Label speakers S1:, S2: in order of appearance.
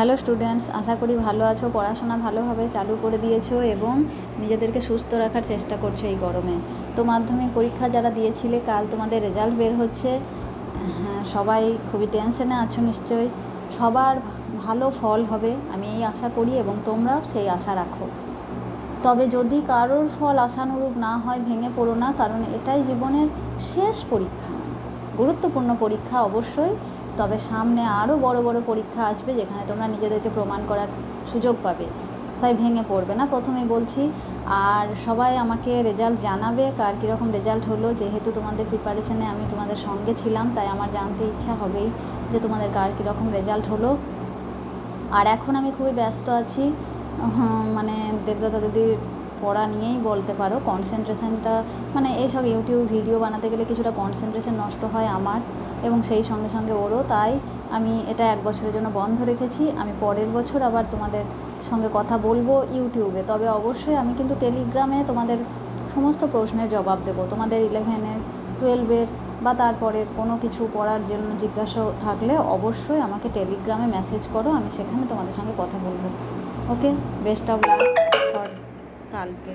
S1: Hello students, আশা করি ভালো আছো, পড়াশোনা ভালোভাবে চালু করে দিয়েছ এবং নিজেদেরকে সুস্থ রাখার চেষ্টা করছ এই গরমে। তো মাধ্যমিক পরীক্ষা যারা দিয়েছিলে, কাল তোমাদের রেজাল্ট বের হচ্ছে। হ্যাঁ সবাই খুবই টেনশনে আছো নিশ্চয়ই। সবার ভালো ফল হবে, আমি এই আশা করি এবং তোমরাও সেই আশা রাখো। তবে যদি কারোর ফল আশানুরূপ না হয়, ভেঙে পড়ো না, কারণ এটাই জীবনের শেষ পরীক্ষা। গুরুত্বপূর্ণ পরীক্ষা অবশ্যই। তবে সামনে আরও বড় বড় পরীক্ষা আসবে যেখানে তোমরা নিজেদেরকে প্রমাণ করার সুযোগ পাবে। তাই ভেঙে পড়বে না। প্রথমেই বলছি, আর সবাই আমাকে রেজাল্ট জানাবে, কার কীরকম রেজাল্ট হলো। যেহেতু তোমাদের প্রিপারেশনে আমি তোমাদের সঙ্গে ছিলাম, তাই আমার জানতে ইচ্ছা হবেই যে তোমাদের কার কীরকম রেজাল্ট হলো। আর এখন আমি খুবই ব্যস্ত আছি। মানে দেবদত্তা দিদির পড়া নিয়েই বলতে পারো কনসেন্ট্রেশনটা মানে এইসব ইউটিউব ভিডিও বানাতে গেলে কিছুটা কনসেন্ট্রেশন নষ্ট হয় আমার এবং সেই সঙ্গে সঙ্গে ওরও। তাই আমি এটা এক বছরের জন্য বন্ধ রেখেছি। আমি পরের বছর আবার তোমাদের সঙ্গে কথা বলব ইউটিউবে তবে অবশ্যই আমি কিন্তু টেলিগ্রামে তোমাদের সমস্ত প্রশ্নের জবাব দেবো। তোমাদের ইলেভেনের টুয়েলভের বা তারপরের কোনো কিছু পড়ার জন্য জিজ্ঞাসা থাকলে অবশ্যই আমাকে টেলিগ্রামে মেসেজ করো। আমি সেখানে তোমাদের সঙ্গে কথা বলব। ওকে বেস্ট অফ লাক কালকে।